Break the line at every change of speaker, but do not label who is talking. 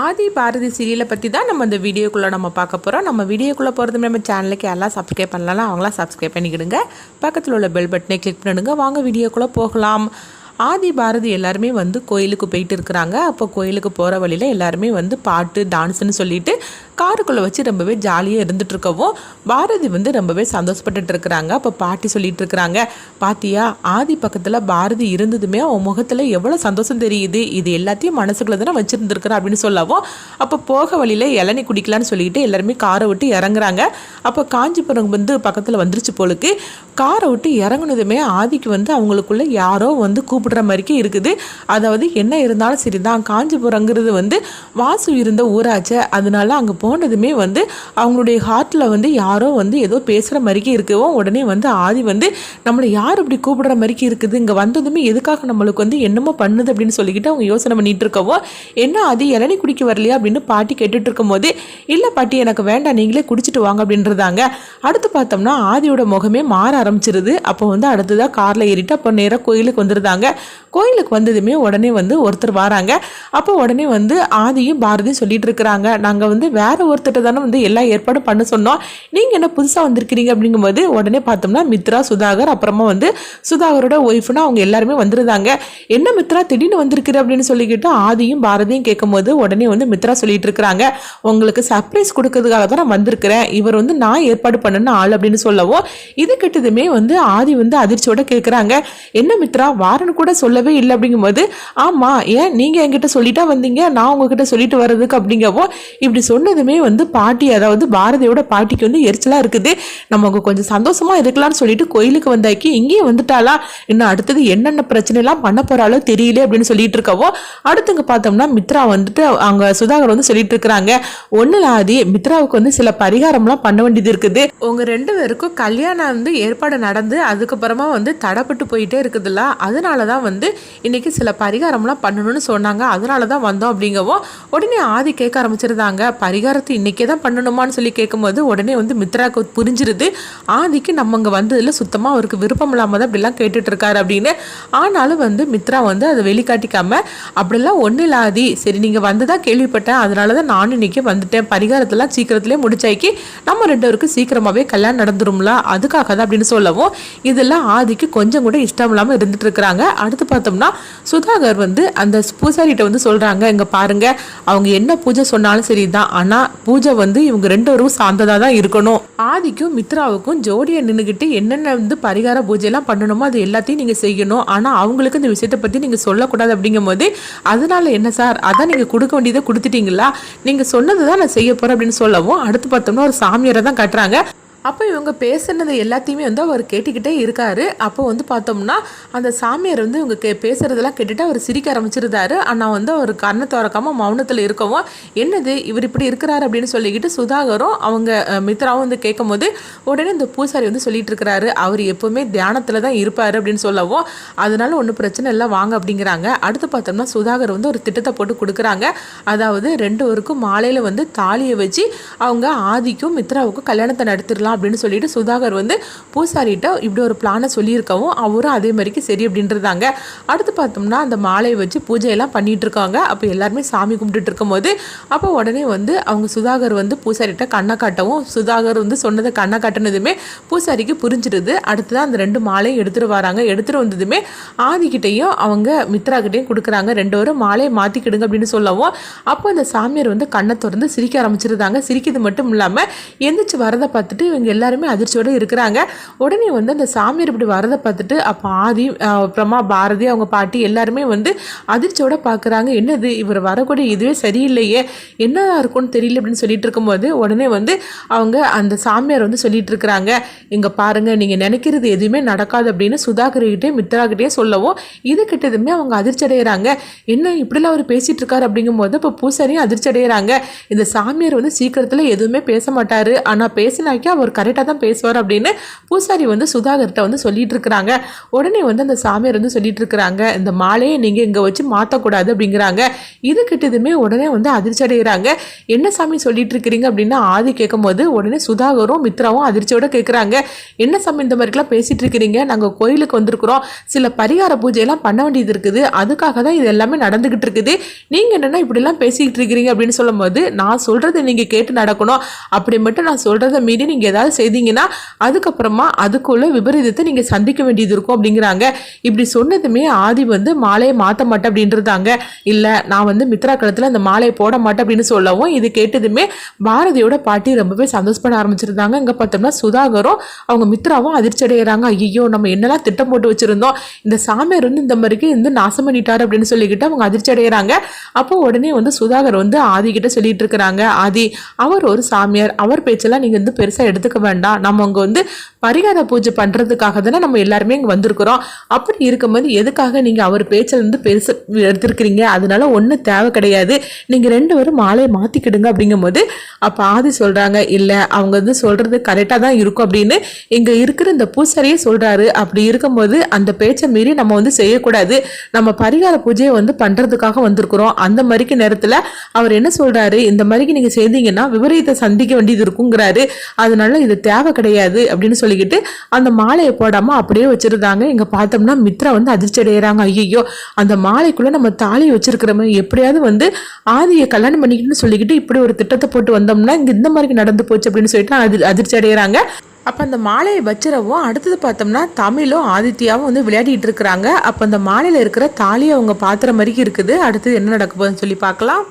ஆதி பாரதி சீரியலை பற்றி தான் நம்ம இந்த வீடியோக்குள்ளே நம்ம பார்க்க போகிறோம் நம்ம வீடியோக்குள்ளே போகிறது நம்ம சேனலுக்கு எல்லாம் சப்ஸ்கிரைப் பண்ணலாம் அவங்களாம் சப்ஸ்கிரைப் பண்ணிக்கிடுங்க. பக்கத்தில் உள்ள பெல் பட்டனை கிளிக் பண்ணிடுங்க வாங்க வீடியோக்குள்ளே போகலாம். ஆதி பாரதி எல்லாருமே வந்து கோயிலுக்கு போயிட்டு இருக்கிறாங்க. அப்போ கோயிலுக்கு போகிற வழியில் எல்லாருமே வந்து பாட்டு டான்ஸ்னு சொல்லிட்டு காருக்குள்ளே வச்சு ரொம்பவே ஜாலியாக இருந்துட்டு இருக்கவும் பாரதி வந்து ரொம்பவே சந்தோஷப்பட்டுட்டு இருக்கிறாங்க அப்போ பாட்டி சொல்லிட்டு இருக்கிறாங்க பாத்தியா ஆதி பக்கத்தில் பாரதி இருந்ததுமே அவன் முகத்தில் எவ்வளோ சந்தோஷம் தெரியுது. இது எல்லாத்தையும் மனசுக்குள்ளே தானே வச்சுருந்துருக்குறா அப்படின்னு சொல்லவும் அப்போ போக வழியில் இளநீ குடிக்கலான்னு சொல்லிட்டு எல்லாருமே காரை விட்டு இறங்குறாங்க. அப்போ காஞ்சிபுரம் வந்து பக்கத்தில் வந்துருச்சு போலுக்கு. காரை விட்டு இறங்குனதுமே ஆதிக்கு வந்து அவங்களுக்குள்ள யாரோ வந்து கூப்பிடுற மாதிரிக்கே இருக்குது. அதாவது என்ன இருந்தாலும் சரிதான் காஞ்சிபுரங்கிறது வந்து வாசு இருந்த ஊராச்சே அதனால அங்கே போனதுமே வந்து அவங்களுடைய ஹார்ட்டில் வந்து யாரோ வந்து ஏதோ பேசுகிற மாதிரிக்கே இருக்கவும் உடனே வந்து ஆதி வந்து நம்மளை யார் இப்படி கூப்பிடுற மாதிரிக்கு இருக்குது? இங்கே வந்ததுமே எதுக்காக நம்மளுக்கு வந்து என்னமோ பண்ணுது அப்படின்னு சொல்லிக்கிட்டு அவங்க யோசனை பண்ணிட்டு இருக்கவோ என்ன ஆதி இளநி குடிக்க வரலையா அப்படின்னு பாட்டி கேட்டுட்டு இருக்கும்போது இல்லை பாட்டி எனக்கு வேண்டாம் நீங்களே குடிச்சிட்டு வாங்க அப்படின்றதாங்க. அடுத்து பார்த்தோம்னா ஆதியோட முகமே மாற ஆரம்பிச்சிருது. அப்போ வந்து அடுத்ததாக காரில் ஏறிட்டு அப்போ நேராக கோயிலுக்கு வந்துருந்தாங்க கோயிலுக்கு வந்ததுமே உடனே வந்து ஒருத்தர் வராங்க. அப்போ உடனே வந்து ஆதியும் பாரதியும் சொல்லிட்டு இருக்கிறாங்க. நாங்கள் வந்து வேற ஒருத்தர்கிட்ட தானே வந்து எல்லா ஏற்பாடும் பண்ண சொன்னோம். நீங்கள் என்ன புதுசாக வந்திருக்கிறீங்க அப்படிங்கும்போது உடனே பார்த்தோம்னா மித்ரா சுதாகர் அப்புறமா வந்து சுதாகரோட ஒய்ஃப்னா அவங்க எல்லாருமே வந்துருந்தாங்க. என்ன மித்ரா திடீர்னு வந்திருக்குது அப்படின்னு சொல்லிக்கிட்டு ஆதியும் பாரதியும் கேட்கும்போது உடனே வந்து மித்ரா சொல்லிட்டு இருக்கிறாங்க. உங்களுக்கு சர்ப்ரைஸ் கொடுக்கறதுக்காக தான் நான் வந்திருக்கிறேன். இவர் வந்து நான் ஏற்பாடு பண்ணணும் ஆள் அப்படின்னு சொல்லவும் இது கிட்டதுமே வந்து ஆதி வந்து அதிர்ச்சியோட கேட்குறாங்க. என்ன மித்ரா வாரன் கூட சொல்லவே இல்லை அப்படிங்கும்போது ஆமாம் ஏன் நீங்கள் என்கிட்ட சொல்லிட்டா வந்தீங்க? நான் உங்ககிட்ட சொல்லிட்டு வர்றதுக்கு அப்படிங்கவும் இப்படி சொன்னது சொன்னதுமே வந்து பாட்டி அதாவது பாரதியோட பாட்டிக்கு வந்து எரிச்சலாக இருக்குது. நமக்கு கொஞ்சம் சந்தோஷமாக இருக்கலாம்னு சொல்லிட்டு கோயிலுக்கு வந்தாக்கி இங்கேயே வந்துட்டாளா? இன்னும் அடுத்தது என்னென்ன பிரச்சனைலாம் பண்ண போகிறாலோ தெரியல அப்படின்னு சொல்லிட்டு இருக்கவோ அடுத்துங்க பார்த்தோம்னா மித்ரா வந்துட்டு அவங்க சுதாகர் வந்து சொல்லிட்டு இருக்கிறாங்க. ஒன்னும் ஆதி மித்ராவுக்கு வந்து சில பரிகாரம்லாம் பண்ண வேண்டியது இருக்குது. உங்கள் ரெண்டு பேருக்கும் கல்யாணம் வந்து ஏற்பாடு நடந்து அதுக்கப்புறமா வந்து தடைப்பட்டு போயிட்டே இருக்குதுல்ல? அதனால தான் வந்து இன்னைக்கு சில பரிகாரம்லாம் பண்ணணும்னு சொன்னாங்க. அதனால தான் வந்தோம் அப்படிங்கவும் உடனே ஆதி கேட்க ஆரம்பிச்சிருந்தாங்க. பரிகாரம் பரிகாரத்தை இன்றைக்கே தான் பண்ணணுமான்னு சொல்லி கேட்கும்போது உடனே வந்து மித்ராவுக்கு புரிஞ்சிருது. ஆதிக்கு நம்ம இங்கே வந்ததில் சுத்தமாக அவருக்கு விருப்பம் இல்லாமல் தான் இப்படிலாம் கேட்டுட்ருக்காரு அப்படின்னு. ஆனாலும் வந்து மித்ரா வந்து அதை வெளிக்காட்டிக்காமல் அப்படிலாம் ஒன்றும் இல்லை ஆதி. சரி நீங்கள் வந்ததா கேள்விப்பட்டேன். அதனால தான் நானும் இன்றைக்கி வந்துட்டேன். பரிகாரத்தெல்லாம் சீக்கிரத்திலே முடிச்சாக்கி நம்ம ரெண்டு பேருக்கும் சீக்கிரமாகவே கல்யாணம் நடந்துரும்ல. அதுக்காக தான் அப்படின்னு சொல்லவும் இதெல்லாம் ஆதிக்கு கொஞ்சம் கூட இஷ்டம் இல்லாமல் இருந்துட்டு இருக்கிறாங்க. அடுத்து பார்த்தோம்னா சுதாகர் வந்து அந்த பூசாரிகிட்ட வந்து சொல்கிறாங்க இங்கே பாருங்கள் அவங்க என்ன பூஜை சொன்னாலும் சரி தான் ஆனால் பூஜை வந்து இவங்க ரெண்டு பேரும் சார்ந்ததாக தான் இருக்கணும். ஆதிக்கும் மித்ராவுக்கும் ஜோடியை நின்றுக்கிட்டு என்னென்ன வந்து பரிகார பூஜையெல்லாம் பண்ணணுமோ அது எல்லாத்தையும் நீங்கள் செய்யணும். ஆனால் அவங்களுக்கு இந்த விஷயத்தை பற்றி நீங்கள் சொல்லக்கூடாது அப்படிங்கும் போது அதனால என்ன சார்? அதான் நீங்கள் கொடுக்க வேண்டியதை கொடுத்துட்டீங்களா? நீங்கள் சொன்னது தான் நான் செய்ய போகிறேன் அப்படின்னு சொல்லவும் அடுத்து பார்த்தோம்னா ஒரு சாமியாரை தான் கட்டுறாங்க. அப்போ இவங்க பேசுனது எல்லாத்தையுமே வந்து அவர் கேட்டுக்கிட்டே இருக்காரு. அப்போ வந்து பார்த்தோம்னா அந்த சாமியார் வந்து இவங்க கே பேசுறதெல்லாம் கேட்டுட்டு அவர் சிரிக்க ஆரம்பிச்சிருந்தாரு. ஆனால் வந்து அவர் கண்ணை திறக்காமல் மௌனத்தில் இருக்கவும் என்னது இவர் இப்படி இருக்கிறாரு? அப்படின்னு சொல்லிக்கிட்டு சுதாகரும் அவங்க மித்ராவும் வந்து கேட்கும் போது உடனே இந்த பூசாரி வந்து சொல்லிட்டு இருக்கிறாரு. அவர் எப்போவுமே தியானத்தில் தான் இருப்பார் அப்படின்னு சொல்லவும் அதனால ஒன்றும் பிரச்சனை இல்லை வாங்க அப்படிங்கிறாங்க. அடுத்து பார்த்தோம்னா சுதாகர் வந்து ஒரு திட்டத்தை போட்டு கொடுக்குறாங்க. அதாவது ரெண்டு பேருக்கும் மாலையில் வந்து தாலியை வச்சு அவங்க ஆதிக்கும் மித்ராவுக்கும் கல்யாணத்தை நடத்திடலாம் அப்படின்னு சொல்லிட்டு சுதாகர் வந்து பூசாரிகிட்ட இப்படி ஒரு பிளானை சொல்லியிருக்கவும் அவரும் அதே மாதிரிக்கு சரி அப்படின்றதாங்க. அடுத்து பார்த்தோம்னா அந்த மாலையை வச்சு பூஜையெல்லாம் பண்ணிட்டு இருக்காங்க அப்போ எல்லாருமே சாமி கும்பிட்டுட்டு இருக்கும்போது அப்போ உடனே வந்து அவங்க சுதாகர் வந்து பூசாரிகிட்ட கண்ணை காட்டவும் சுதாகர் வந்து சொன்னதை கண்ணை காட்டினதுமே பூசாரிக்கு புரிஞ்சிடுது. அடுத்ததான் அந்த ரெண்டு மாலையும் எடுத்துகிட்டு வராங்க. எடுத்துகிட்டு வந்ததுமே ஆதிக்கிட்டையும் அவங்க மித்ராக்கிட்டையும் கொடுக்குறாங்க. ரெண்டு பேரும் மாலையை மாற்றிக்கிடுங்க அப்படின்னு சொல்லவும் அப்போ அந்த சாமியார் வந்து கண்ணை திறந்து சிரிக்க ஆரம்பிச்சிருந்தாங்க. சிரிக்கிறது மட்டும் இல்லாமல் எந்திரிச்சு வரதை பார்த்துட்டு இவங்க எல்லாருமே அதிர்ச்சியோடு இருக்கிறாங்க. உடனே வந்து அந்த சாமியார் இப்படி வரதை பார்த்துட்டு அப்போ ஆதி அப்புறமா பாரதி அவங்க பாட்டி எல்லாருமே வந்து அதிர்ச்சியோட பார்க்குறாங்க. என்னது இவர் வரக்கூடிய இதுவே சரியில்லையே என்ன இருக்கும்னு தெரியல அப்படின்னு சொல்லிட்டு இருக்கும்போது உடனே வந்து அவங்க அந்த சாமியார் வந்து சொல்லிட்டு இருக்கிறாங்க. இங்கே பாருங்கள் நீங்கள் நினைக்கிறது எதுவுமே நடக்காது அப்படின்னு சுதாகர்கிட்டே மித்ராகிட்டே சொல்லவும் இது கிட்டதுமே அவங்க அதிர்ச்சி அடைகிறாங்க என்ன இப்படிலாம் அவர் பேசிகிட்டு இருக்காரு அப்படிங்கும்போது இப்போ பூசாரியும் அதிர்ச்சி அடைகிறாங்க இந்த சாமியார் வந்து சீக்கிரத்தில் எதுவுமே பேச மாட்டார். ஆனால் பேசினாக்கி அவர் அவர் கரெக்டாக தான் பேசுவார் அப்படின்னு பூசாரி வந்து சுதாகர்கிட்ட வந்து சொல்லிட்டு இருக்கிறாங்க. உடனே வந்து அந்த சாமியார் வந்து சொல்லிட்டு இருக்கிறாங்க. இந்த மாலையை நீங்கள் இங்கே வச்சு மாற்றக்கூடாது அப்படிங்கிறாங்க. இது கிட்டதுமே உடனே வந்து அதிர்ச்சி அடைகிறாங்க. என்ன சாமி சொல்லிட்டு இருக்கிறீங்க அப்படின்னா ஆதி கேட்கும்போது உடனே சுதாகரும் மித்ராவும் அதிர்ச்சியோட கேட்குறாங்க. என்ன சாமி இந்த மாதிரிலாம் பேசிட்டு இருக்கிறீங்க? நாங்கள் கோயிலுக்கு வந்திருக்கிறோம். சில பரிகார பூஜையெல்லாம் பண்ண வேண்டியது இருக்குது. அதுக்காக தான் இது எல்லாமே நடந்துகிட்டு இருக்குது. நீங்கள் என்னென்னா இப்படிலாம் பேசிக்கிட்டு இருக்கிறீங்க அப்படின்னு சொல்லும்போது நான் சொல்கிறத நீங்கள் கேட்டு நடக்கணும். அப்படி மட்டும் நான் சொல்கிறத மீறி நீங்கள் ஏதாவது செய்தீங்கன்னா அதுக்கப்புறமா அதுக்குள்ள விபரீதத்தை நீங்கள் சந்திக்க வேண்டியது இருக்கும் அப்படிங்கிறாங்க. இப்படி சொன்னதுமே ஆதி வந்து மாலையை மாற்ற மாட்டேன் அப்படின்றதாங்க. இல்லை நான் வந்து மித்ரா களத்தில் அந்த மாலையை போட மாட்டேன் அப்படின்னு சொல்லவும் இது கேட்டதுமே பாரதியோட பாட்டி ரொம்பவே சந்தோஷப்பட ஆரம்பிச்சிருந்தாங்க. இங்கே பார்த்தோம்னா சுதாகரும் அவங்க மித்ராவும் அதிர்ச்சி அடைகிறாங்க ஐயோ நம்ம என்னெல்லாம் திட்டம் போட்டு வச்சுருந்தோம். இந்த சாமியார் வந்து இந்த மாதிரிக்கு வந்து நாசம் பண்ணிட்டார் அப்படின்னு சொல்லிக்கிட்டு அவங்க அதிர்ச்சி அடைகிறாங்க அப்போ உடனே வந்து சுதாகர் வந்து ஆதி கிட்ட சொல்லிட்டு இருக்கிறாங்க. ஆதி அவர் ஒரு சாமியார். அவர் பேச்செல்லாம் நீங்கள் வந்து பெருசாக எடுத்துக்க வேண்டாம். நம்ம அங்கே வந்து பரிகார பூஜை பண்ணுறதுக்காக தானே நம்ம எல்லாருமே இங்கே வந்திருக்கிறோம். அப்படி இருக்கும்போது எதுக்காக நீங்கள் அவர் பேச்சிலேருந்து பெருசு எடுத்திருக்கிறீங்க? அதனால ஒன்றும் தேவை கிடையாது. நீங்கள் ரெண்டு பேரும் மாலையை மாற்றிக்கிடுங்க அப்படிங்கும்போது அப்போ ஆதி சொல்கிறாங்க இல்லை அவங்க வந்து சொல்கிறது கரெக்டாக தான் இருக்கும் அப்படின்னு. இங்கே இருக்கிற இந்த பூசாரியே சொல்கிறாரு அப்படி இருக்கும்போது அந்த பேச்சை மீறி நம்ம வந்து செய்யக்கூடாது. நம்ம பரிகார பூஜையை வந்து பண்ணுறதுக்காக வந்திருக்கிறோம். அந்த மாதிரிக்கு நேரத்தில் அவர் என்ன சொல்கிறாரு இந்த மாதிரிக்கு நீங்கள் செய்தீங்கன்னா விபரீதத்தை சந்திக்க வேண்டியது இருக்குங்கிறாரு. அதனால இது தேவை கிடையாது அப்படின்னு சொல்லிக்கிட்டு அந்த மாலையை போடாமல் அப்படியே வச்சிருந்தாங்க. இங்கே பார்த்தோம்னா மித்ரா வந்து அதிர்ச்சி அடைகிறாங்க ஐயோ அந்த மாலைக்குள்ளே நம்ம தாலியை வச்சிருக்கிறோமே. எப்படியாவது வந்து ஆதியை கல்யாணம் பண்ணிக்கிட்டுன்னு சொல்லிக்கிட்டு இப்படி ஒரு திட்டத்தை போட்டு வந்தோம்னா இங்கே இந்த மாதிரி நடந்து போச்சு அப்படின்னு சொல்லிட்டு அது அதிர்ச்சி அடைகிறாங்க அப்போ அந்த மாலையை வச்சிரவும் அடுத்தது பார்த்தோம்னா தமிழும் ஆதித்யாவும் வந்து விளையாடிட்டு இருக்கிறாங்க. அப்போ அந்த மாலையில் இருக்கிற தாலியை அவங்க பாத்திர மாதிரி இருக்குது. அடுத்தது என்ன நடக்க போகுதுன்னு சொல்லி பார்க்கலாம்.